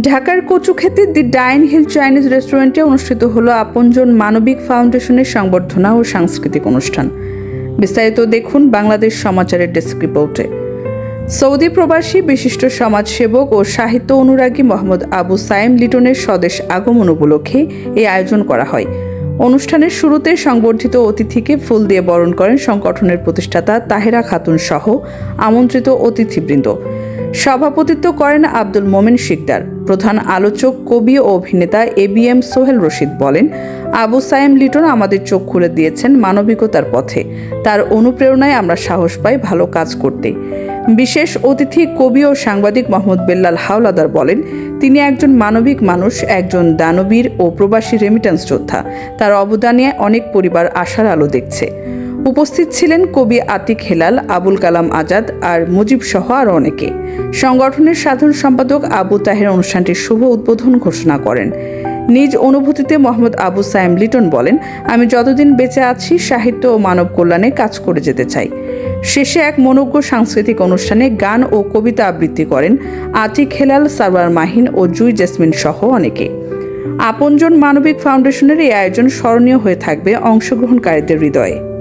ঢাকার কচুক্ষেতে দি ডাইন hill Chinese রেস্টুরেন্টে অনুষ্ঠিত হলো আপনজন মানবিক ফাউন্ডেশনের সংবর্ধনা ও সাংস্কৃতিক অনুষ্ঠান। বিস্তারিত দেখুন বাংলাদেশ সমাচারের ডেস্ক রিপোর্টে। সৌদি প্রবাসী, বিশিষ্ট সমাজসেবক ও সাহিত্য অনুরাগী মোহাম্মদ আবু সাইম লিটনের স্বদেশ আগমন উপলক্ষে এই আয়োজন করা হয়। অনুষ্ঠানের শুরুতে সংবর্ধিত অতিথিকে ফুল দিয়ে বরণ করেন সংগঠনের প্রতিষ্ঠাতা তাহেরা খাতুন সহ আমন্ত্রিত অতিথিবৃন্দ। সভাপতিত্ব করেন আব্দুল মোমেন শিকদার। প্রধান আলোচক, কবি ও অভিনেতা A B M Sohel Rashid বলেন, আবু সায়েম লিটন আমাদের চোখ খুলে দিয়েছেন মানবিকতার পথে। তার অনুপ্রেরণায় আমরা সাহস পাই ভালো কাজ করতে। বিশেষ অতিথি কবি ও সাংবাদিক মোহাম্মদ বেল্লাল হাওলাদার বলেন, তিনি একজন মানবিক মানুষ, একজন দানবীর ও প্রবাসী রেমিটেন্স যোদ্ধা। তার অবদানে অনেক পরিবার আশার আলো দেখছে। উপস্থিত ছিলেন কবি আতিক হেলাল, আবুল কালাম আজাদ আর মুজিব সহ আরও অনেকে। সংগঠনের সাধারণ সম্পাদক আবু তাহের অনুষ্ঠানটির শুভ উদ্বোধন ঘোষণা করেন। নিজ অনুভূতিতে মোহাম্মদ আবু সাইম লিটন বলেন, আমি যতদিন বেঁচে আছি, সাহিত্য ও মানব কল্যাণে কাজ করে যেতে চাই। শেষে এক মনোজ্ঞ সাংস্কৃতিক অনুষ্ঠানে গান ও কবিতা আবৃত্তি করেন আতিক হেলাল, সারওয়ার মাহিন ও জুই জেসমিন সহ অনেকে। আপনজন মানবিক ফাউন্ডেশনের এই আয়োজন স্মরণীয় হয়ে থাকবে অংশগ্রহণকারীদের হৃদয়ে।